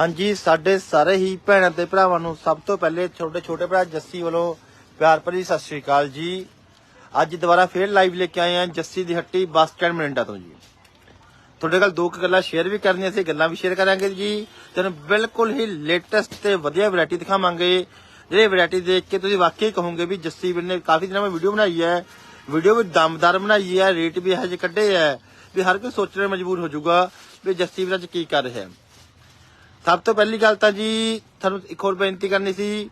ਹਾਂਜੀ, ਸਾਡੇ ਸਾਰੇ ਹੀ ਭੈਣਾਂ ਤੇ ਭਰਾਵਾਂ ਨੂੰ ਸਭ ਤੋਂ ਪਹਿਲੇ ਛੋਟੇ ਛੋਟੇ ਭਰਾ ਜੱਸੀ ਵੱਲੋਂ ਪਿਆਰ ਭਰੀ ਸਤਿ ਸ਼੍ਰੀ ਅਕਾਲ ਜੀ। ਅੱਜ ਦੁਬਾਰਾ ਫੇਰ ਲਾਈਵ ਲੈ ਕੇ ਆਏ ਹਾਂ ਜੱਸੀ ਦੀ ਹੱਟੀ ਬੱਸ ਸਟੈਂਡ ਮਰਿੰਡਾ ਤੋਂ ਜੀ। ਤੁਹਾਡੇ ਨਾਲ ਦੋ ਕੁ ਗੱਲਾਂ ਸ਼ੇਅਰ ਵੀ ਕਰਨੀਆਂ ਸੀ, ਗੱਲਾਂ ਵੀ ਸ਼ੇਅਰ ਕਰਾਂਗੇ ਜੀ। ਤੁਹਾਨੂੰ ਬਿਲਕੁਲ ਹੀ ਲੇਟੈਸਟ ਤੇ ਵਧੀਆ ਵੈਰਾਈਟੀ ਦਿਖਾਵਾਂਗੇ। ਜਿਹੜੇ ਵੈਰਾਈਟੀ ਦੇਖ ਕੇ ਤੁਸੀਂ ਵਾਕਈ ਕਹੋਗੇ ਵੀ ਜੱਸੀ ਵੀਰ ਨੇ ਕਾਫੀ ਦਿਨਾਂ ਮੈਂ ਵੀਡੀਓ ਬਣਾਈ ਹੈ। ਵੀਡੀਓ ਵੀ ਦਮਦਾਰ ਬਣਾਈ ਹੈ ਰੇਟ ਵੀ ਇਹੋ ਜਿਹੇ ਕੱਢੇ ਹੈ। ਵੀ ਹਰ ਕੋਈ ਸੋਚਣ ਮਜਬੂਰ ਹੋ ਜਾਊਗਾ ਵੀ ਜੱਸੀ ਵੀਰ ਅੱਜ ਕੀ ਕਰ ਰਿਹਾ ਹੈ। ਸਭ ਤੋਂ ਪਹਿਲੀ ਗੱਲ ਤਾਂ ਜੀ, ਤੁਹਾਨੂੰ ਇੱਕ ਹੋਰ ਬੇਨਤੀ ਕਰਨੀ ਸੀ।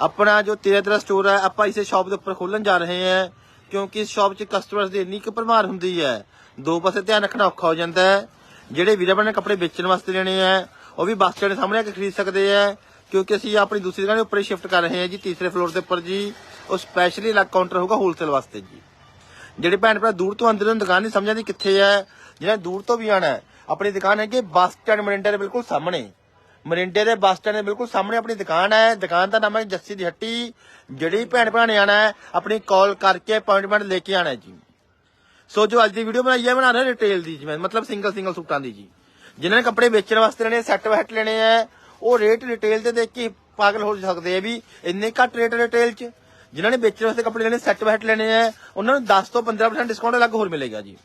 ਆਪਣਾ ਜੋ ਤੇਰਾ ਤੇਰਾ ਸਟੋਰ ਹੈ, ਆਪਾਂ ਇਸੇ ਸ਼ਾਪ ਦੇ ਉੱਪਰ ਖੋਲਣ ਜਾ ਰਹੇ ਹਾਂ। ਕਿਉਂਕਿ ਇਸ ਸ਼ਾਪ 'ਚ ਕਸਟਮਰਸ ਦੀ ਇੰਨੀ ਕੁ ਭਰਮਾਰ ਹੁੰਦੀ ਹੈ। ਦੋ ਪਾਸੇ ਧਿਆਨ ਰੱਖਣਾ ਔਖਾ ਹੋ ਜਾਂਦਾ ਹੈ। ਜਿਹੜੇ ਵੀਰ ਆਪਣੇ ਕੱਪੜੇ ਵੇਚਣ ਵਾਸਤੇ ਲੈਣੇ ਆ, ਉਹ ਵੀ ਬੱਸ ਸਟੈਂਡ ਸਾਹਮਣੇ ਆ ਕੇ ਖਰੀਦ ਸਕਦੇ ਆ। ਕਿਉਂਕਿ ਅਸੀਂ ਆਪਣੀ ਦੂਸਰੀ ਦੁਕਾਨ ਦੇ ਉੱਪਰ ਸ਼ਿਫਟ ਕਰ ਰਹੇ ਹਾਂ ਜੀ, ਤੀਸਰੇ ਫਲੋਰ ਦੇ ਉੱਪਰ ਜੀ। ਉਹ ਸਪੈਸ਼ਲੀ ਅਲੱਗ ਕਾਊਂਟਰ ਹੋਊਗਾ ਹੋਲਸੇਲ ਵਾਸਤੇ ਜੀ। ਜਿਹੜੇ ਭੈਣ ਭਰਾ ਦੂਰ ਤੋਂ ਆਉਂਦੇ ਨੇ ਦੁਕਾਨ ਨਹੀਂ ਸਮਝਾਂਦੀ ਕਿੱਥੇ ਹੈ। ਜਿਹੜਾ ਦੂਰ ਤੋਂ ਵੀ ਆਣਾ ਆਪਣੀ ਦੁਕਾਨ ਹੈਗੀ ਬੱਸ ਸਟੈਂਡ ਮਰਿੰਡੇ ਦੇ ਬਿਲਕੁਲ ਸਾਹਮਣੇ। ਮਰਿੰਡੇ ਦੇ ਬੱਸ ਸਟੈਂਡ ਦੇ ਬਿਲਕੁਲ ਸਾਹਮਣੇ ਆਪਣੀ ਦੁਕਾਨ ਹੈ। ਦੁਕਾਨ ਦਾ ਨਾਮ ਹੈ ਜੱਸੀ ਦੀ ਹੱਟੀ। ਜਿਹੜੀ ਭੈਣ ਭਰਾ ਨੇ ਆਣਾ ਹੈ, ਆਪਣੀ ਕਾਲ ਕਰਕੇ ਅਪਾਇੰਟਮੈਂਟ ਲੈ ਕੇ ਆਣਾ ਜੀ। ਸੋ ਜੋ ਅੱਜ ਦੀ ਵੀਡੀਓ ਬਣਾਈ ਹੈ, ਬਣਾ ਰਹੇ ਰਿਟੇਲ ਦੀ ਜਿਵੇਂ ਮਤਲਬ ਸਿੰਗਲ ਸਿੰਗਲ ਸੂਟਾਂ ਦੀ ਜੀ। ਜਿਨ੍ਹਾਂ ਨੇ ਕੱਪੜੇ ਵੇਚਣ ਵਾਸਤੇ ਲੈਣੇ ਸੈੱਟ ਵੈਟ ਲੈਣੇ ਆ ਉਹ ਰੇਟ ਰਿਟੇਲ ਤੇ ਦੇਖ ਕੇ ਪਾਗਲ ਹੋ ਸਕਦੇ ਆ ਵੀ ਇੰਨੇ ਘੱਟ ਰੇਟ ਰਿਟੇਲ 'ਚ। ਜਿਨ੍ਹਾਂ ਨੇ ਵੇਚਣ ਵਾਸਤੇ ਕੱਪੜੇ ਲੈਣੇ ਸੈੱਟ ਵੈਟ ਲੈਣੇ ਆ ਉਹਨਾਂ ਨੂੰ 10 ਤੋਂ 15% ਡਿਸਕਾਊਂਟ ਅਲੱਗ ਹੋਰ ਮਿਲੇਗਾ ਜੀ।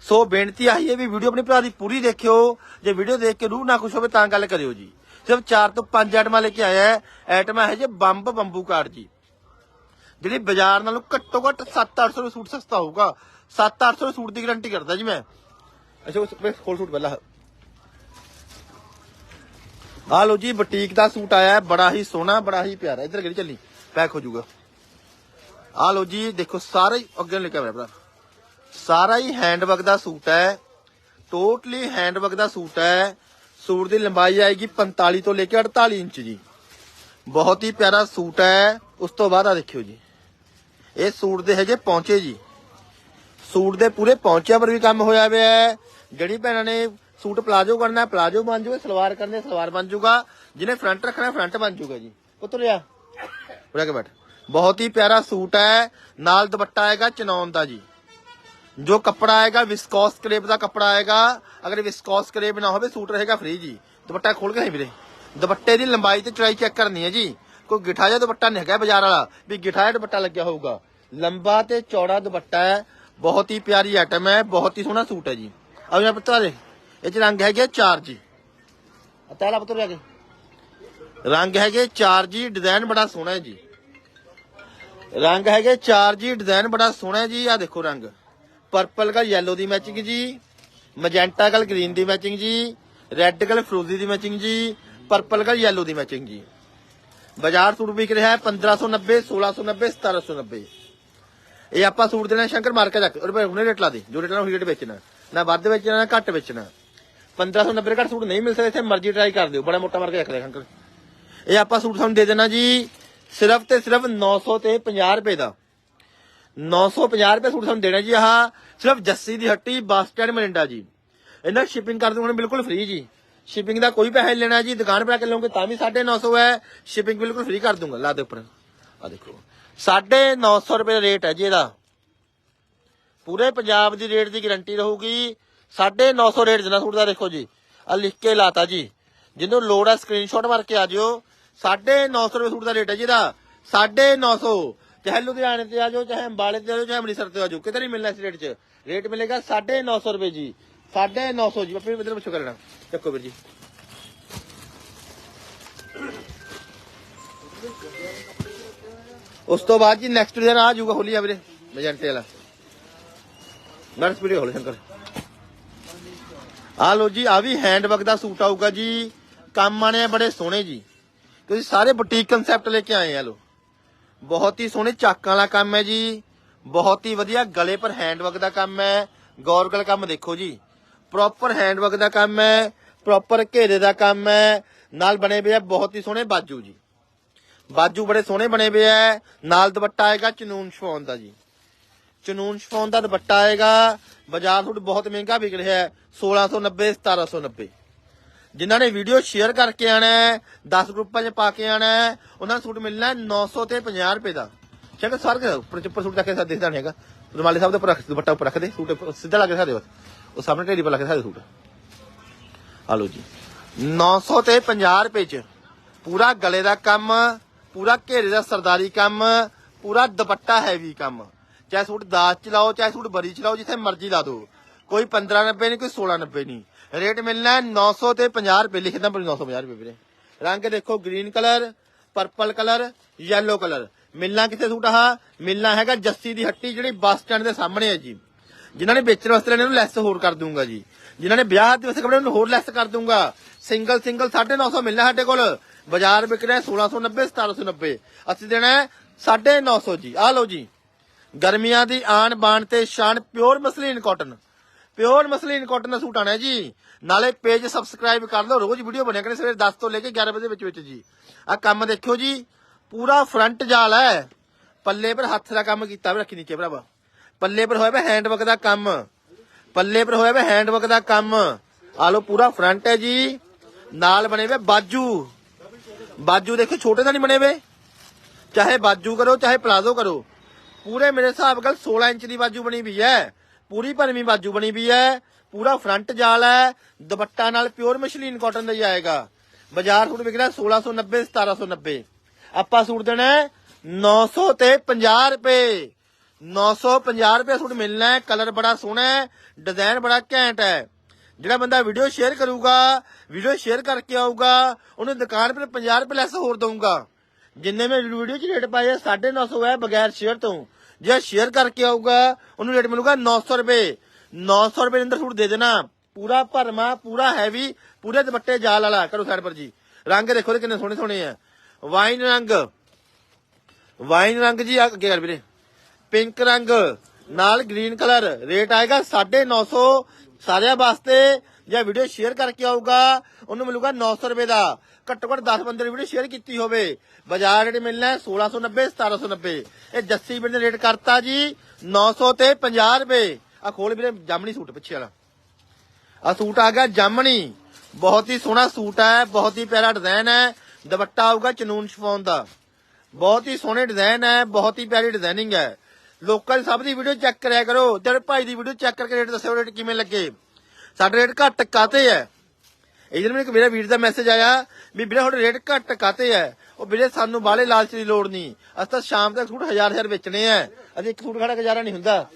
ਸੋ ਬੇਨਤੀ ਆਹੀ ਹੈ ਵੀ ਵੀਡੀਓ ਆਪਣੇ ਭਰਾ ਦੀ ਪੂਰੀ ਦੇਖਿਓ। ਜੇ ਵੀਡੀਓ ਦੇਖ ਕੇ ਰੂਹ ਨਾ ਖੁਸ਼ ਹੋਵੇ ਤਾਂ ਗੱਲ ਕਰਿਓ ਜੀ। ਸਿਰਫ 4 ਤੋਂ 5 ਆਈਟਮਾਂ ਲੈ ਕੇ ਆਇਆ ਹੈ। ਆਈਟਮਾਂ ਹੈ ਜੇ ਬੰਬ ਬੰਬੂ ਕਾਰਡ ਜੀ। ਜਿਹੜੀ ਬਾਜ਼ਾਰ ਨਾਲੋਂ ਘੱਟੋ ਘੱਟ 7-800 ਰੁਪਏ ਸੂਟ ਸਸਤਾ ਹੋਊਗਾ। 7-800 ਰੁਪਏ ਸੂਟ ਦੀ ਗਾਰੰਟੀ ਕਰਦਾ ਜੀ ਮੈਂ। ਅੱਛਾ, ਉਸ ਵਿੱਚ ਖੋਲ ਸੂਟ ਪਹਿਲਾਂ। ਆ ਲੋ ਜੀ, ਬੁਟੀਕ ਦਾ ਸੂਟ ਆਇਆ ਹੈ। ਬੜਾ ਹੀ ਸੋਹਣਾ, ਬੜਾ ਹੀ ਪਿਆਰਾ। ਇੱਧਰ ਕਿਹੜੀ ਚੱਲੀ? ਪੈਕ ਹੋ ਜਾਊਗਾ। ਆ ਲੋ ਜੀ, ਦੇਖੋ ਸਾਰੇ ਅੱਗੇ ਨੂੰ ਲੈ ਕੇ ਆਇਆ ਭਰਾ। ਸਾਰਾ ਹੀ ਹੈਂਡਵਰਕ ਦਾ ਸੂਟ ਹੈ। ਟੋਟਲੀ ਹੈਂਡਵਰਕ ਦਾ ਸੂਟ ਹੈ। ਸੂਟ ਦੀ ਲੰਬਾਈ ਆਏਗੀ 45 ਤੋਂ ਲੈ ਕੇ 48 ਇੰਚ ਜੀ। ਬਹੁਤ ਹੀ ਪਿਆਰਾ ਸੂਟ ਹੈ। ਉਸ ਤੋਂ ਬਾਅਦ ਆ ਦੇਖਿਓ ਜੀ। ਇਹ ਸੂਟ ਦੇ ਹੈਗੇ ਪਹੁੰਚੇ ਜੀ। ਸੂਟ ਦੇ ਪੂਰੇ ਪਹੁੰਚਿਆਂ ਪਰ ਵੀ ਕੰਮ ਹੋਇਆ ਹੋਇਆ ਹੈ। ਜਿਹੜੀ ਭੈਣਾਂ ਨੇ ਸੂਟ ਪਲਾਜੋ ਕਰਨਾ, ਪਲਾਜੋ ਬਣ ਜਾਊਗਾ ਸਲਵਾਰ ਕਰਨੀ, ਸਲਵਾਰ ਬਣ ਜਾਊਗਾ ਜਿਹਨੇ ਫਰੰਟ ਰੱਖਣਾ ਫਰੰਟ ਬਣ ਜੂਗਾ ਜੀ। ਉਤਰਿਆ ਉਰੇ ਕੇ ਬੈਠ। ਬਹੁਤ ਹੀ ਪਿਆਰਾ ਸੂਟ ਹੈ। ਨਾਲ ਦੁਪੱਟਾ ਆਏਗਾ ਚਨੌਨ ਦਾ ਜੀ। ਜੋ ਕੱਪੜਾ ਆਏਗਾ ਵਿਸਕੋਸ ਕਰੇਪ ਦਾ ਕੱਪੜਾ ਆਏਗਾ, ਅਗਰ ਵਿਸਕੋਸ ਕਰੇਪ ਨਾ ਹੋਵੇ, ਸੂਟ ਰਹੇਗਾ ਫ੍ਰੀ ਜੀ। ਦੁਪੱਟਾ ਖੋਲ ਕੇ ਨਹੀਂ ਵੀਰੇ। ਦੁਪੱਟੇ ਦੀ ਲੰਬਾਈ ਤੇ ਚੌੜਾਈ ਚੈੱਕ ਕਰਨੀ ਹੈ ਜੀ। ਕੋਈ ਗਿਠਾ ਜਿਹਾ ਦੁਪੱਟਾ ਨਹੀਂ ਹੈਗਾ ਬਾਜ਼ਾਰ ਵਾਲਾ, ਵੀ ਗਿਠਾ ਜਿਹਾ ਦੁਪੱਟਾ ਲੱਗਿਆ ਹੋਊਗਾ। ਲੰਬਾ ਤੇ ਚੌੜਾ ਦੁਪੱਟਾ ਹੈ, ਬਹੁਤ ਹੀ ਪਿਆਰੀ ਆਈਟਮ ਹੈ, ਬਹੁਤ ਹੀ ਸੋਹਣਾ ਸੂਟ ਹੈ ਜੀ। ਆਓ ਜੀ ਪੁੱਤਰ ਦੇ ਇਹ ਚ ਰੰਗ ਹੈਗੇ ਚਾਰ ਜੀ। ਅਤਾਲਾ ਪੁੱਤਰ ਜਾ ਰੰਗ ਹੈਗੇ ਚਾਰ ਜੀ ਡਿਜ਼ਾਈਨ ਬੜਾ ਸੋਹਣਾ ਹੈ ਜੀ। ਰੰਗ ਹੈਗੇ ਚਾਰ ਜੀ ਡਿਜ਼ਾਈਨ ਬੜਾ ਸੋਹਣਾ ਹੈ ਜੀ ਆ ਦੇਖੋ ਰੰਗ। ਪਰਪਲ ਕਲ ਯੈਲੋ ਦੀ ਮੈਚਿੰਗ ਜੀ ਮੈਜੈਂਟਾ ਕਲ ਗ੍ਰੀਨ ਦੀ ਮੈਚਿੰਗ ਜੀ ਰੈੱਡ ਕਲ ਫਰੋਜ਼ੀ ਦੀ ਮੈਚਿੰਗ ਜੀ ਪਰਪਲ ਕਲ ਯੈਲੋ ਦੀ ਮੈਚਿੰਗ ਜੀ। ਬਾਜ਼ਾਰ ਸੂਟ ਵਿਕ ਰਿਹਾ ਹੈ 1590 1690 1790 ਇਹ ਆਪਾਂ ਸੂਟ ਦੇਣਾ ਸ਼ੰਕਰ ਮਾਰਕਾ ਚੱਕ ਉਹਦੇ ਹੁਣੇ ਰੇਟ ਲਾ ਦੇ, ਜੋ ਰੇਟ ਨਾਲ ਉਹੀ ਰੇਟ ਵੇਚਣਾ। ਨਾ ਵੱਧ ਵੇਚਣਾ, ਨਾ ਘੱਟ ਵੇਚਣਾ। 1590 ਘੱਟ ਸੂਟ ਨਹੀਂ ਮਿਲ ਸਕਦੇ, ਇੱਥੇ ਮਰਜ਼ੀ ਟਰਾਈ ਕਰ ਦਿਓ। ਬੜਾ ਮੋਟਾ ਮਾਰ ਕੇ ਰੱਖ ਦੇ ਸ਼ੰਕਰ। ਇਹ ਆਪਾਂ ਸੂਟ ਤੁਹਾਨੂੰ ਦੇ ਦੇਣਾ ਜੀ, ਸਿਰਫ ਤੇ ਸਿਰਫ 900 ਤੇ 50 ਰੁਪਏ ਦਾ। 950 ਰੁਪਏ ਸੂਟ ਤੁਹਾਨੂੰ ਦੇਣਾ ਜੀ ਆਹ। ਸਿਰਫ ਜੱਸੀ ਦੀ ਹੱਟੀ, ਬੱਸ ਸਟੈਂਡ, ਮਰਿੰਡਾ ਜੀ। ਇਹਨਾਂ ਸ਼ਿਪਿੰਗ ਕਰ ਦੂੰਗਾ, ਬਿਲਕੁਲ ਫ੍ਰੀ ਜੀ। ਸ਼ਿਪਿੰਗ ਦਾ ਕੋਈ ਪੈਸਾ ਨਹੀਂ ਲੈਣਾ ਜੀ। ਦੁਕਾਨ ਪਰ ਆ ਕੇ ਲਓਗੇ ਤਾਂ ਵੀ 950 ਹੈ। ਸ਼ਿਪਿੰਗ ਬਿਲਕੁਲ ਫ੍ਰੀ ਕਰ ਦੂੰਗਾ, ਲਾ ਦੇ ਉੱਪਰ। ਆ ਦੇਖੋ। 950 ਰੁਪਏ ਦਾ ਰੇਟ ਹੈ ਜੀ ਇਹਦਾ। ਪੂਰੇ ਪੰਜਾਬ ਦੀ ਰੇਟ ਦੀ ਗਾਰੰਟੀ ਰਹੂਗੀ। 950 ਰੇਟ ਜਨਾ ਸੂਟ ਦਾ ਦੇਖੋ ਜੀ। ਆ ਲਿਖ ਕੇ ਲਾਤਾ ਜੀ। ਜਿਹਨੂੰ ਲੋੜ ਹੈ ਸਕਰੀਨਸ਼ਾਟ ਮਾਰ ਕੇ ਆ ਜਿਓ। 950 ਰੁਪਏ ਸੂਟ ਦਾ ਰੇਟ ਹੈ ਜੀ ਇਹਦਾ। 950 ਚਾਹੇ ਲੁਧਿਆਣੇ ਤੇ ਆ ਜਾਓ, ਚਾਹੇ ਅੰਬਾਲੇ ਤੇ ਆ ਜਾਓ, ਚਾਹੇ ਅੰਮ੍ਰਿਤਸਰ ਤੇ ਆ ਜਾਓ, ਕਿਤੇ ਨਹੀਂ ਮਿਲਣਾ ਇਸ ਰੇਟ 'ਚ। ਰੇਟ ਮਿਲੇਗਾ 950 ਰੁਪਏ ਜੀ। 950 ਜੀ। ਆਪਣੇ ਇਧਰ ਪੁੱਛੋ ਕਰਨਾ। ਚੱਕੋ ਵੀਰ ਜੀ। ਉਸ ਤੋਂ ਬਾਅਦ ਜੀ ਨੈਕਸਟ ਦਿਨ ਆ ਜਾਊਗਾ ਹੋਲੀ ਆ ਵੀਰੇ ਮੈਜੈਂਟੇ ਵਾਲਾ। ਨਰਸ ਵੀਡੀਓ ਹੋਲੇ ਸ਼ੰਕਰ ਆ ਲੋ ਜੀ, ਆ ਵੀ ਹੈਂਡ ਹੈਂਡਵਰਕ ਦਾ ਸੂਟ ਆਊਗਾ ਜੀ। ਕੰਮ ਆਣੇ ਬੜੇ ਸੋਹਣੇ ਜੀ। ਤੁਸੀਂ ਸਾਰੇ ਬੁਟੀਕ ਕਨਸੈਪਟ ਲੈ ਕੇ ਆਏ ਆ ਲੋ ਬਹੁਤ ਹੀ ਸੋਹਣੇ ਚਾਕਾਂ ਵਾਲਾ ਕੰਮ ਹੈ ਜੀ। ਬਹੁਤ ਹੀ ਵਧੀਆ ਗਲੇ ਪਰ ਹੈਂਡਵਰਕ ਦਾ ਕੰਮ ਹੈ। ਗੌਰਗਲ ਕੰਮ ਦੇਖੋ ਜੀ। ਪ੍ਰੋਪਰ ਹੈਂਡਵਰਕ ਦਾ ਕੰਮ ਹੈ। ਪ੍ਰੋਪਰ ਘੇਰੇ ਦਾ ਕੰਮ ਹੈ। ਨਾਲ ਬਣੇ ਹੋਏ ਆ ਬਹੁਤ ਹੀ ਸੋਹਣੇ ਬਾਜੂ ਜੀ। ਬਾਜੂ ਬੜੇ ਸੋਹਣੇ ਬਣੇ ਹੋਏ ਆ। ਨਾਲ ਦੁਪੱਟਾ ਆਏਗਾ ਚਨੂਨ ਸ਼ਫੋਨ ਦਾ ਜੀ। ਚਨੂਨ ਸ਼ਫੋਨ ਦਾ ਦੁਪੱਟਾ ਆਏਗਾ। ਬਾਜ਼ਾਰ ਤੁਹਾਡੇ ਬਹੁਤ ਮਹਿੰਗਾ ਵਿਕ ਰਿਹਾ ਹੈ। 1690 1790 ਜਿਨ੍ਹਾਂ ਨੇ ਵੀਡੀਓ ਸ਼ੇਅਰ ਕਰਕੇ ਆਣਾ ਹੈ 10 ਗਰੁੱਪਾਂ 'ਚ ਪਾ ਕੇ ਆਣਾ ਹੈ, ਉਹਨਾਂ ਨੂੰ ਸੂਟ ਮਿਲਣਾ ਹੈ 900 ਤੇ 50 ਰੁਪਏ ਦਾ। ਚੰਗਾ ਸਰ ਕੇ ਉੱਪਰ ਉੱਪਰ ਸੂਟ ਚੱਕੇ ਦਿਖਦਾ ਨਹੀਂ ਹੈਗਾ। ਰੁਮਾਲੇ ਸਾਹਿਬ ਦੇ ਉੱਪਰ ਰੱਖ, ਦੁਪੱਟਾ ਉੱਪਰ ਰੱਖ ਦੇ ਸੂਟ ਸਿੱਧਾ ਲੱਗ ਕੇ ਦਿਖਾ ਦੇ ਉਹ ਸਾਹਮਣੇ ਢੇਰੀ ਪਰ ਲਾ ਕੇ ਸੂਟ। ਆ ਲਓ ਜੀ। 900 ਤੇ 50 ਰੁਪਏ ਚ ਪੂਰਾ ਗਲੇ ਦਾ ਕੰਮ, ਪੂਰਾ ਘੇਰੇ ਦਾ ਸਰਦਾਰੀ ਕੰਮ, ਪੂਰਾ ਦੁਪੱਟਾ ਹੈਵੀ ਕੰਮ। ਚਾਹੇ ਸੂਟ 10 ਚ ਲਾਓ, ਚਾਹੇ ਸੂਟ ਬਰੀ ਚ ਲਾਓ, ਜਿੱਥੇ ਮਰਜ਼ੀ ਲਾ ਦਿਓ। ਕੋਈ 1590 ਨਹੀਂ, ਕੋਈ 1690 ਨਹੀਂ। ਰੇਟ ਮਿਲਣਾ 900 ਤੇ 50 ਰੁਪਏ ਲਿਖਦਾ ਪਰ 950 ਰੁਪਏ ਵੀਰੇ। ਰੰਗ ਦੇਖੋ, green colour purple colour yellow colour. ਮਿਲਣਾ ਕਿੱਥੇ ਸੂਟ ਆਹ ਮਿਲਣਾ ਹੈਗਾ ਜੱਸੀ ਦੀ ਹੱਟੀ ਜਿਹੜੀ ਬੱਸ ਸਟੈਂਡ ਦੇ ਸਾਹਮਣੇ ਹੈ ਜੀ। ਜਿਨ੍ਹਾਂ ਨੇ ਵੇਚਣ ਵਾਸਤੇ ਲੈਣੇ ਉਹਨੂੰ ਲੈਸ ਹੋਰ ਕਰ ਦੂੰਗਾ ਜੀ। ਜਿਨ੍ਹਾਂ ਨੇ ਵਿਆਹ ਦੇ ਵਾਸਤੇ ਕੱਪੜੇ, ਉਹਨੂੰ ਹੋਰ ਲੈਸ ਕਰ ਦੂੰਗਾ ਸਿੰਗਲ ਸਿੰਗਲ 950 ਮਿਲਣਾ ਸਾਡੇ ਕੋਲ। ਬਾਜ਼ਾਰ ਵਿਕ ਰਿਹਾ 1690 1790 ਅਸੀਂ ਦੇਣਾ ਹੈ 950 ਜੀ। ਆ ਲਓ ਜੀ। ਗਰਮੀਆਂ ਦੀ ਆਣ ਬਾਣ ਤੇ ਸ਼ਾਨ pure muslin cotton pure muslin cotton ਦਾ ਸੂਟ ਆਣਾ ਜੀ। ਨਾਲੇ ਪੇਜ ਸਬਸਕ੍ਰਾਈਬ ਕਰ ਲਓ। ਰੋਜ਼ ਵੀਡੀਓ ਬਣਿਆ ਕਰੇ ਸਵੇਰੇ 10 ਤੋਂ ਲੈ ਕੇ 11 ਵਜੇ ਦੇ ਵਿੱਚ ਵਿੱਚ ਜੀ। ਆ ਕੰਮ ਦੇਖਿਓ ਜੀ। ਪੂਰਾ ਫਰੰਟ ਜਾਲ ਹੈ। ਪੱਲੇ ਪਰ ਹੱਥ ਦਾ ਕੰਮ ਕੀਤਾ ਵੀ ਰੱਖੀ ਨੀਚੇ ਭਰਾਵਾ। ਪੱਲੇ ਪਰ ਹੋਇਆ ਵਾ ਹੈਂਡਵਰਕ ਦਾ ਕੰਮ। ਪੱਲੇ ਪਰ ਹੋਇਆ ਵਾ ਹੈਂਡਵਰਕ ਦਾ ਕੰਮ। ਆ ਲਓ ਪੂਰਾ ਫਰੰਟ ਹੈ ਜੀ। ਨਾਲ ਬਣੇ ਵੇ ਬਾਜੂ। ਬਾਜੂ ਦੇਖੋ ਛੋਟੇ ਤਾਂ ਨਹੀਂ ਬਣੇ ਵੇ। ਚਾਹੇ ਬਾਜੂ ਕਰੋ, ਚਾਹੇ ਪਲਾਜ਼ੋ ਕਰੋ। ਪੂਰੇ ਮੇਰੇ ਹਿਸਾਬ ਨਾਲ 16 ਇੰਚ ਦੀ ਬਾਜੂ ਬਣੀ ਵੀ ਹੈ। ਪੂਰੀ ਭਰਵੀਂ ਬਾਜੂ ਬਣੀ ਵੀ ਹੈ, ਪੂਰਾ ਫਰੰਟ ਜਾਲ ਹੈ, ਦੁਪੱਟਾ ਨਾਲ ਪਿਓਰ ਮਸ਼ਲੀਨ ਕਾਟਨ ਦਾ ਹੀ ਆਏਗਾ। ਬਾਜ਼ਾਰ ਸੂਟ ਵਿਕਣਾ 1690 1790 ਆਪਾਂ ਸੂਟ ਦੇਣਾ 900 ਤੇ 50 ਰੁਪਏ। 950 ਰੁਪਏ ਸੂਟ ਮਿਲਣਾ ਹੈ ਕਲਰ ਬੜਾ ਸੋਹਣਾ ਹੈ ਡਿਜ਼ਾਈਨ ਬੜਾ ਘੈਂਟ ਹੈ। ਜਿਹੜਾ ਬੰਦਾ ਵੀਡੀਓ ਸ਼ੇਅਰ ਕਰੂਗਾ ਵੀਡੀਓ ਸ਼ੇਅਰ ਕਰਕੇ ਆਊਗਾ, ਉਹਨੂੰ ਦੁਕਾਨ 'ਤੇ 50 ਰੁਪਏ ਲੈਸ ਹੋਰ ਦਊਗਾ। ਜਿੰਨੇ ਮੈਂ ਵੀਡੀਓ 'ਚ ਰੇਟ ਪਾਇਆ 950 ਹੈ ਬਗੈਰ ਸ਼ੇਅਰ ਤੋਂ। ਜੇ ਸ਼ੇਅਰ ਕਰਕੇ ਆਊਗਾ, ਉਹਨੂੰ ਰੇਟ ਮਿਲੂਗਾ 900 ਰੁਪਏ। 900 ਰੁਪਏ ਦੇ ਅੰਦਰ ਸੂਟ ਦੇ ਦੇਣਾ। ਪੂਰਾ ਭਰਮਾ, ਪੂਰਾ ਹੈਵੀ ਪੂਰੇ ਦੁਪੱਟੇ ਜਾਲ ਵਾਲਾ ਕਰੋ ਸਾਈਡ ਪਰ ਜੀ। ਰੰਗ ਦੇਖੋ ਕਿੰਨੇ ਸੋਹਣੇ ਸੋਹਣੇ ਆ। ਵਾਈਨ ਰੰਗ। ਵਾਈਨ ਰੰਗ ਜੀ ਅੱਗੇ ਕਰ ਵੀਰੇ। ਪਿੰਕ ਰੰਗ। ਨਾਲ ਗ੍ਰੀਨ ਕਲਰ ਰੇਟ ਆਏਗਾ 950 ਸਾਰਿਆਂ ਵਾਸਤੇ। ਜੇ ਵੀਡੀਓ ਸ਼ੇਅਰ ਕਰਕੇ ਆਊਗਾ, ਉਹਨੂੰ ਮਿਲੂਗਾ 900 ਰੁਪਏ ਦਾ। ਘੱਟੋ ਘੱਟ 10 ਬੰਦੇ ਨੇ ਵੀਡੀਓ ਸ਼ੇਅਰ ਕੀਤੀ ਹੋਵੇ। ਬਾਜ਼ਾਰ ਰੇਟ ਮਿਲਣਾ ਹੈ 1690 1790 ਇਹ ਜੱਸੀ ਬਿੰਦ ਰੇਟ ਕਰਤਾ ਜੀ 900 ਤੇ 50 ਰੁਪਏ। ਆ ਖੋਲ ਵੀਰੇ, ਜਾਮਣੀ ਸੂਟ ਪਿੱਛੇ ਵਾਲਾ। ਆ ਸੂਟ ਆ ਗਿਆ ਜਾਮਣੀ। ਬਹੁਤ ਹੀ ਸੋਹਣਾ ਸੂਟ ਹੈ, ਬਹੁਤ ਹੀ ਪਿਆਰਾ ਡਿਜ਼ਾਈਨ ਹੈ। ਦੁਪੱਟਾ ਆਊਗਾ ਚਨੂਨ ਸ਼ਫੋਨ ਦਾ। ਬਹੁਤ ਹੀ ਸੋਹਣੇ ਡਿਜ਼ਾਈਨ ਹੈ, ਬਹੁਤ ਹੀ ਪਿਆਰੀ ਡਿਜ਼ਾਈਨਿੰਗ ਹੈ। ਲੋਕਾਂ ਦੀ ਸਭ ਦੀ ਵੀਡੀਓ ਚੈੱਕ ਕਰਿਆ ਕਰੋ। ਤੇਰੇ ਭਾਈ ਦੀ ਵੀਡੀਓ ਚੈੱਕ ਕਰਕੇ ਰੇਟ ਦੱਸਿਓ ਰੇਟ ਕਿਵੇਂ ਲੱਗੇ। ਸਾਡੇ ਰੇਟ ਘੱਟ ਕਾਤੇ ਹੈ? ਇਧਰ ਮੈਨੂੰ ਇੱਕ ਮੇਰਾ ਵੀਰ ਦਾ ਮੈਸੇਜ ਆਇਆ, ਵੀ ਵੀਰੇ ਤੁਹਾਡੇ ਰੇਟ ਘੱਟ ਕਾਤੇ ਹੈ ਉਹ ਵੀਰੇ ਸਾਨੂੰ ਬਾਹਲੇ ਲਾਲਚ ਦੀ ਲੋੜ ਨਹੀਂ। ਅਸੀਂ ਤਾਂ ਸ਼ਾਮ ਤੱਕ ਸੂਟ ਹਜ਼ਾਰ ਹਜ਼ਾਰ ਵੇਚਣੇ ਆ ਅਸੀਂ ਇੱਕ ਸੂਟ ਖੜਾ ਗੁਜ਼ਾਰਾ ਨਹੀਂ ਹੁੰਦਾ।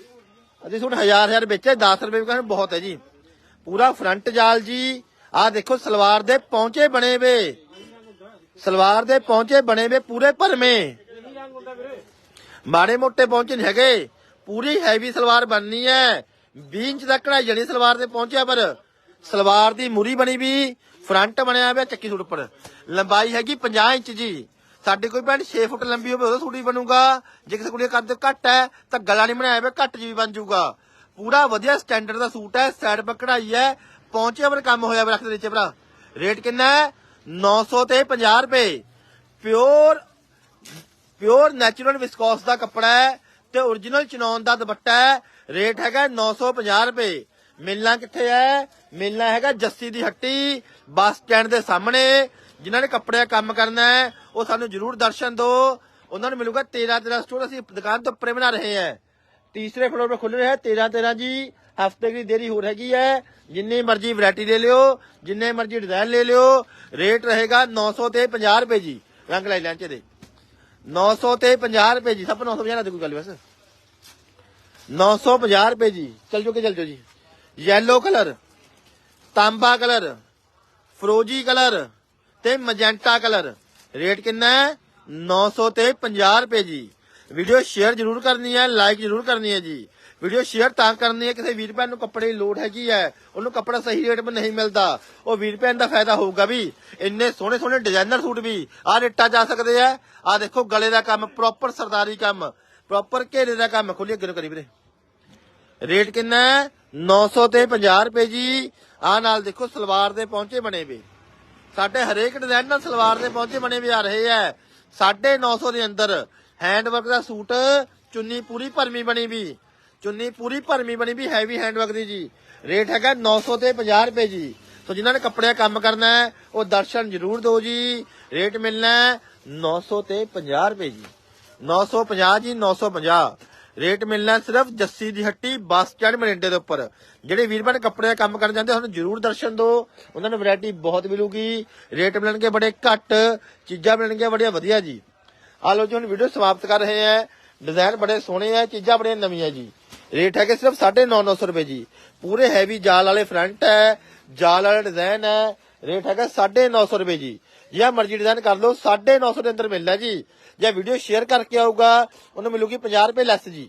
ਅਸੀਂ ਸੂਟ ਹਜ਼ਾਰ ਹਜ਼ਾਰ ਵੇਚੇ 10 ਰੁਪਏ ਵੀ ਬਹੁਤ ਹੈ ਜੀ। ਪੂਰਾ ਫਰੰਟ ਜਾਲ ਜੀ। ਆਹ ਦੇਖੋ, ਸਲਵਾਰ ਦੇ ਪੌਂਚੇ ਬਣੇ ਵੇ। ਸਲਵਾਰ ਦੇ ਪੌਂਚੇ ਬਣੇ ਵੇ ਪੂਰੇ ਭਰਮੇ। ਮਾੜੇ ਮੋਟੇ ਪਹੁੰਚੇ ਨਹੀਂ ਹੈਗੇ। ਪੂਰੀ ਹੈਵੀ ਸਲਵਾਰ ਬਣਨੀ ਹੈ 20 ਇੰਚ ਤੱਕ ਕਢਾਈ ਜਣੀ ਸਲਵਾਰ ਦੇ ਪਹੁੰਚਿਆ ਪਰ। ਸਲਵਾਰ ਦੀ ਮੁਰੀ ਬਣੀ ਵੀ, ਫਰੰਟ ਬਣਿਆ ਹੋਇਆ ਚੱਕੀ ਸੂਟ ਉੱਪਰ। ਲੰਬਾਈ ਹੈਗੀ 50 ਇੰਚ ਜੀ। ਸਾਡੇ ਕੋਈ ਭੈਣ 6 ਫੁੱਟ ਲੰਬੀ ਹੋਵੇ, ਉਹਦਾ ਸੂਟ ਹੀ ਬਣੂਗਾ। ਜੇ ਕਿਸੇ ਕੁੜੀ ਦਾ ਘੱਟ ਹੈ, ਤਾਂ ਗਲਾ ਨਹੀਂ ਬਣਾਇਆ ਹੋਇਆ ਘੱਟ ਜੀ ਬਣ ਜਾਊਗਾ ਪੂਰਾ ਵਧੀਆ ਸਟੈਂਡਰਡ ਦਾ ਸੂਟ ਹੈ ਸਾਈਡ ਪਰ ਕਢਾਈ ਹੈ, ਪਹੁੰਚਿਆ ਪਰ ਕੰਮ ਹੋਇਆ ਰੱਖ ਦੇ ਨੀਚੇ ਭਰਾ। ਰੇਟ ਕਿੰਨਾ ਹੈ? 900 ਤੇ 50 ਰੁਪਏ। ਪਿਓਰ ਪਿਓਰ ਨੈਚੁਰਲ ਵਿਸਕੋਸ ਦਾ ਕੱਪੜਾ ਹੈ ਤੇ origignal ਚਨੌਨ ਦਾ ਦੁਪੱਟਾ ਹੈ। ਰੇਟ ਹੈਗਾ 950 ਰੁਪਏ। ਮਿਲਣਾ ਕਿੱਥੇ ਹੈ? ਮੇਲਾ ਹੈਗਾ ਜੱਸੀ ਦੀ ਹੱਟੀ, ਬੱਸ ਸਟੈਂਡ ਦੇ ਸਾਹਮਣੇ। ਜਿਨ੍ਹਾਂ ਨੇ ਕੱਪੜੇ ਦਾ ਕੰਮ ਕਰਨਾ ਹੈ, ਉਹ ਸਾਨੂੰ ਜਰੂਰ ਦਰਸ਼ਨ ਦਿਓ। ਉਹਨਾਂ ਨੂੰ ਮਿਲੂਗਾ 13 13 ਸਟੋਰ ਅਸੀਂ ਦੁਕਾਨ ਤੋਂ ਉੱਪਰੇ ਬਣਾ ਰਹੇ ਹਾਂ। ਤੀਸਰੇ ਫਲੋਰ 'ਤੇ ਖੁੱਲ ਰਿਹਾ ਹੈ 13 13 ਜੀ। ਹਫ਼ਤੇ ਦੀ ਦੇਰੀ ਹੋ ਰਹੀ ਹੈ। ਜਿੰਨੀ ਮਰਜ਼ੀ ਵੈਰਾਈਟੀ ਲੈ ਲਿਓ, ਜਿੰਨੇ ਮਰਜ਼ੀ ਡਿਜ਼ਾਈਨ ਲੈ ਲਿਓ। ਰੇਟ ਰਹੇਗਾ 900 ਤੇ 50 ਰੁਪਏ ਜੀ। ਰੰਗ ਲੈ ਲੈਂਚੇ ਦੇ 900 ਤੇ 50 ਰੁਪਏ ਜੀ। ਸਭ 950 ਨਾ ਦੇ ਕੋਈ ਗੱਲ ਬਸ। 950 ਰੁਪਏ ਜੀ। ਚਲ ਜੋ ਕੇ ਚਲ ਜੋ ਜੀ। ਯੈਲੋ ਕਲਰ ਤਾਂਬਾ ਕਲਰ ਫਰੋਜੀ ਕਲਰ ਤੇ ਮਜੈਂਟਾ ਕਲਰ ਰੇਟ ਕਿੰਨਾ ਹੈ? 900 ਤੇ 50 ਰੁਪਏ ਜੀ। ਵੀਡੀਓ ਸ਼ੇਅਰ ਜ਼ਰੂਰ ਕਰਨੀ ਹੈ ਲਾਈਕ ਜ਼ਰੂਰ ਕਰਨੀ ਹੈ ਜੀ। ਵੀਡੀਓ ਸ਼ੇਅਰ ਤਾਂ ਕਰਨੀ ਹੈ, ਕਿਸੇ ਵੀਰ ਭੈਣ ਨੂੰ ਕੱਪੜੇ ਦੀ ਲੋੜ ਹੈਗੀ ਹੈ, ਉਹਨੂੰ ਕੱਪੜਾ ਸਹੀ ਰੇਟ 'ਤੇ ਨਹੀਂ ਮਿਲਦਾ। ਉਹ ਵੀਰ ਭੈਣ ਦਾ ਫਾਇਦਾ ਹੋਊਗਾ ਵੀ, ਇੰਨੇ ਸੋਹਣੇ ਸੋਹਣੇ ਡਿਜ਼ਾਈਨਰ ਸੂਟ ਵੀ, ਆਹ ਰੇਟਾ ਜਾ ਸਕਦੇ ਆ ਆਹ ਦੇਖੋ ਗਲੇ ਦਾ ਕੰਮ ਪ੍ਰੋਪਰ ਸਰਦਾਰੀ ਕੰਮ ਪ੍ਰੋਪਰ ਘੇਰੇ ਦਾ ਕੰਮ। ਖੋਲੀ ਅੱਗੇ ਕਰੀ ਵੀਰੇ। ਰੇਟ ਕਿੰਨਾ ਹੈ? 900 ਤੇ 50 ਰੁਪਏ ਜੀ। ਆਹ ਨਾਲ ਦੇਖੋ ਸਲਵਾਰ ਦੇ ਪਹੁੰਚੇ ਬਣੇ ਵੇ। ਸਾਡੇ ਹਰੇਕ ਡਿਜ਼ਾਈਨ ਨਾਲ ਸਲਵਾਰ ਦੇ ਪਹੁੰਚੇ ਬਣੇ ਵੀ ਆ ਰਹੇ ਆ 950 ਦੇ ਅੰਦਰ ਹੈਂਡਵਰਕ ਦਾ ਸੂਟ, ਚੁੰਨੀ ਪੂਰੀ ਭਰਮੀ ਬਣੀ ਵੀ। ਚੁੰਨੀ ਪੂਰੀ ਭਰਮੀ ਬਣੀ ਵੀ ਹੈਵੀ ਹੈਂਡਵਰਕ ਦੀ ਜੀ। ਰੇਟ ਹੈਗਾ 900 ਤੇ 50 ਰੁਪਏ ਜੀ। ਸੋ ਜਿਨ੍ਹਾਂ ਨੇ ਕੱਪੜੇ ਕੰਮ ਕਰਨਾ ਹੈ ਉਹ ਦਰਸ਼ਨ ਜ਼ਰੂਰ ਦਿਓ ਜੀ। ਰੇਟ ਮਿਲਣਾ ਹੈ 900 ਤੇ 50 ਰੁਪਏ ਜੀ। 950 ਜੀ 950 ਰੇਟ ਮਿਲਣਾ ਸਿਰਫ ਜੱਸੀ ਦੀ ਹੱਟੀ, ਬੱਸ ਸਟੈਂਡ ਮਰਿੰਡੇ ਦੇ ਉੱਪਰ। ਜਿਹੜੇ ਵੀਰਵਾਰ ਕੱਪੜੇ ਦਾ ਕੰਮ ਕਰਨ ਜਾਂਦੇ ਉਹਨਾਂ ਨੂੰ ਜਰੂਰ ਦਰਸ਼ਨ ਦਿਓ। ਉਹਨਾਂ ਨੂੰ ਵੈਰਾਈਟੀ ਬਹੁਤ ਮਿਲੂਗੀ। ਰੇਟ ਮਿਲਣਗੇ ਬੜੇ ਘੱਟ, ਚੀਜ਼ਾਂ ਮਿਲਣਗੀਆਂ ਬੜੀਆਂ ਵਧੀਆ ਜੀ। ਆ ਲੋ ਜੀ, ਹੁਣ ਵੀਡੀਓ ਸਮਾਪਤ ਕਰ ਰਹੇ ਆ ਡਿਜ਼ਾਈਨ ਬੜੇ ਸੋਹਣੇ ਆ, ਚੀਜ਼ਾਂ ਬੜੀਆਂ ਨਵੀਆਂ ਜੀ। ਰੇਟ ਹੈਗੇ ਸਿਰਫ 950 ਰੁਪਏ ਜੀ। ਪੂਰੇ ਹੈਵੀ ਜਾਲ ਵਾਲੇ ਫਰੰਟ ਹੈ, ਜਾਲ ਵਾਲਾ ਡਿਜ਼ਾਈਨ ਹੈ। ਰੇਟ ਹੈਗਾ 950 ਰੁਪਏ ਜੀ। ਜਿਹੜਾ ਮਰਜ਼ੀ ਡਿਜ਼ਾਈਨ ਕਰ ਲਓ 950 ਦੇ ਅੰਦਰ ਮਿਲਦਾ ਜੀ। ਜੇ ਵੀਡੀਓ ਸ਼ੇਅਰ ਕਰਕੇ ਆਊਗਾ, ਉਹਨੂੰ ਮਿਲੂਗੀ 50 ਰੁਪਏ ਲੈਸ ਜੀ।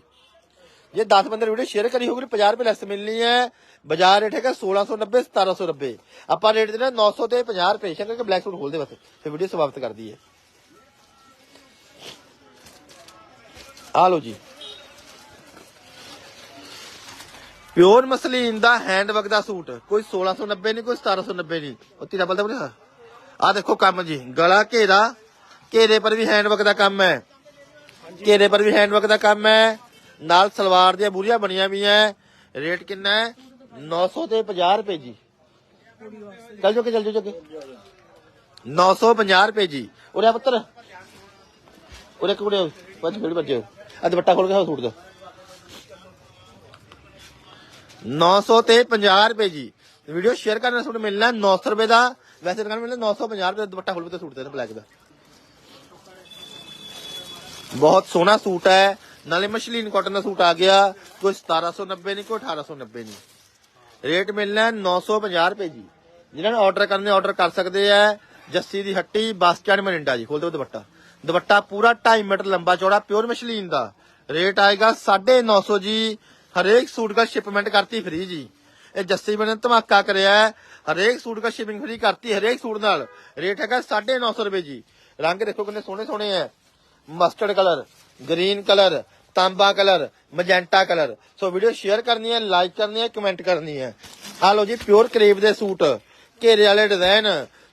ਜੇ 10 ਬੰਦੇ ਵੀਡੀਓ ਸ਼ੇਅਰ ਕਰੀ ਹੋਊਗੀ 50 ਰੁਪਏ ਲੈਸ ਮਿਲਣੀ ਹੈ। ਬਾਜ਼ਾਰ ਰੇਟ ਹੈਗਾ 1690 1790 ਆਪਾਂ ਰੇਟ ਦੇਣਾ 900 ਤੇ 50 ਰੁਪਏ ਸ਼ੰਕਰ ਕੇ ਬਲੈਕ ਸੂਟ ਖੋਲਦੇ ਬਸ। ਤੇ ਵੀਡੀਓ ਸਮਾਪਤ ਕਰਦੀ ਹੈ। ਆ ਲਓ ਜੀ। ਪਿਓਰ ਮਸਲੀਨ ਦਾ ਹੈਂਡ ਵਰਕ ਦਾ ਸੂਟ। ਕੋਈ 1690 ਨਹੀਂ, ਕੋਈ 1790 ਨਹੀਂ। ਉਹ ਤੀਰਾ ਬਲਦਾ ਬੋਲੇ ਆ ਦੇਖੋ ਕੰਮ ਜੀ, ਗਲਾ ਘੇਰਾ ਘੇਰੇ ਪਰ ਵੀ ਹੈਂਡ ਦਾ ਕੰਮ ਹੈ। ਘੇਰੇ ਪਰ ਵੀ ਹੈਂਡ ਦਾ ਕੰਮ ਹੈ। ਨਾਲ ਸਲਵਾਰ ਦੀਆਂ ਬੂਰੀਆਂ ਬਣੀਆਂ ਵੀ ਹੈ। ਰੇਟ ਕਿੰਨਾ ਹੈ? 900 ਤੇ 50 ਰੁਪਏ ਜੀ। ਚੱਲ ਜੋ ਕੇ ਚੱਲ ਜੋ ਕੇ 950 ਰੁਪਏ ਜੀ। ਉਰੇ ਪੁੱਤਰ। ਉਰੇ ਕੁੜੇ ਪੰਜ ਫੇੜ ਵੱਜੇ ਆ ਦੁਪੱਟਾ ਖੋਲ ਕੇ ਸੂਟ ਦਾ। 900 ਤੇ 50 ਰੁਪਏ ਜੀ। ਵੀਡੀਓ ਸ਼ੇਅਰ ਕਰਨਾ ਸੂਟ ਮਿਲਣਾ 900 ਰੁਪਏ ਦਾ। ਵੈਸੇ ਦੁਕਾਨ ਮਿਲਣਾ 950 ਰੁਪਏ ਦਾ ਦੁਪੱਟਾ ਖੋਲ ਕੇ ਸੂਟ ਦੇ ਬਲੈਕ ਦਾ। ਬਹੁਤ ਸੋਹਣਾ ਸੂਟ ਹੈ। ਨਾਲੇ ਮਸ਼ਲੀਨ ਕਾਟਨ ਦਾ ਸੂਟ ਆ ਗਿਆ। ਕੋਈ 1790 ਨਹੀਂ, ਕੋਈ 1890 ਨਹੀਂ। ਰੇਟ ਮਿਲਣਾ 950 ਰੁਪਏ ਜੀ। ਜਿਹਨਾਂ ਨੇ ਆਰਡਰ ਕਰਨੇ ਆਰਡਰ ਕਰ ਸਕਦੇ ਆ। ਜੱਸੀ ਦੀ ਹੱਟੀ, ਬੱਸ ਸਟੈਂਡ ਮਰਿੰਡਾ ਜੀ ਖੋਲ ਦਿਓ ਦੁਪੱਟਾ। ਦੁਪੱਟਾ ਪੂਰਾ 2.5 ਮੀਟਰ ਲੰਬਾ ਚੌੜਾ ਪਿਓਰ ਮਸ਼ਲੀਨ ਦਾ। ਰੇਟ ਆਏਗਾ 950 ਜੀ। ਹਰੇਕ ਸੂਟ ਦਾ ਸ਼ਿਪਮੈਂਟ ਕਰਤੀ ਫ੍ਰੀ ਜੀ। ਇਹ ਜੱਸੀ ਬਣੇ ਧਮਾਕਾ ਕਰਿਆ ਹਰੇਕ ਸੂਟ ਦਾ ਸ਼ਿਪਿੰਗ ਫ੍ਰੀ ਕਰਤੀ, ਹਰੇਕ ਸੂਟ ਨਾਲ। ਰੇਟ ਹੈਗਾ 950 ਰੁਪਏ ਜੀ। ਰੰਗ ਦੇਖੋ ਕਿੰਨੇ ਸੋਹਣੇ ਸੋਹਣੇ ਹੈ। Mustard colour green colour ਤਾਂਬਾ colour magenta colour so video share ਕਰਨੀ ਹੈ ਲਾਈਕ ਕਰਨੀ ਹੈ ਕਮੈਂਟ ਕਰਨੀ ਹੈ ਆ ਲਓ ਜੀ ਪਿਓਰ ਕਰੇਵ ਦੇ ਸੂਟ। ਘੇਰੇ ਵਾਲੇ ਡਿਜ਼ਾਈਨ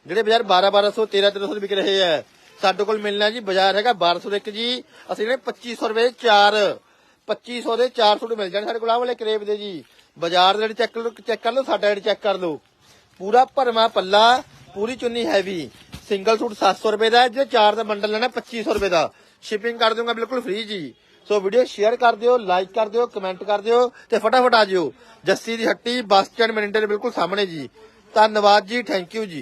ਜਿਹੜੇ ਬਾਜ਼ਾਰ 12 1200 13 1300 ਦੇ ਵਿਕ ਰਹੇ ਹੈ। ਸਾਡੇ ਕੋਲ ਮਿਲਣਾ ਜੀ, ਬਾਜ਼ਾਰ ਹੈਗਾ 1200 ਜੀ। ਅਸੀਂ ਨੇ 2500 ਰੁਪਏ ਚਾਰ 2500 ਦੇ 4 ਸੂਟ ਮਿਲ ਜਾਣ ਸਾਡੇ ਕੋਲ ਆ ਵਾਲੇ ਕਰੇਵ ਦੇ ਜੀ। ਬਾਜ਼ਾਰ ਦੇ ਚੈੱਕ ਚੈੱਕ ਕਰ ਲਓ, ਸਾਡਾ ਚੈੱਕ ਕਰ ਲਓ। ਪੂਰਾ ਭਰਮਾ ਪੱਲਾ, ਪੂਰੀ ਚੁੰਨੀ ਹੈਵੀ ਸਿੰਗਲ ਸੂਟ 700 ਰੁਪਏ ਦਾ ਜੇ ਚਾਰ ਦਾ ਬੰਡਲ ਲੈਣਾ 2500 ਰੁਪਏ ਦਾ। ਸ਼ਿਪਿੰਗ ਕਰ ਦੂੰਗਾ ਬਿਲਕੁਲ ਫ੍ਰੀ ਜੀ। ਸੋ ਵੀਡੀਓ ਸ਼ੇਅਰ ਕਰ ਦਿਓ ਲਾਈਕ ਕਰ ਦਿਓ ਕਮੈਂਟ ਕਰ ਦਿਓ ਤੇ ਫਟਾਫਟ ਆ ਜਿਓ। ਜੱਸੀ ਦੀ ਹੱਟੀ, ਬੱਸ ਸਟੈਂਡ ਮਰਿੰਡੇ ਬਿਲਕੁਲ ਸਾਹਮਣੇ ਜੀ। ਧੰਨਵਾਦ ਜੀ ਥੈਂਕ ਯੂ ਜੀ।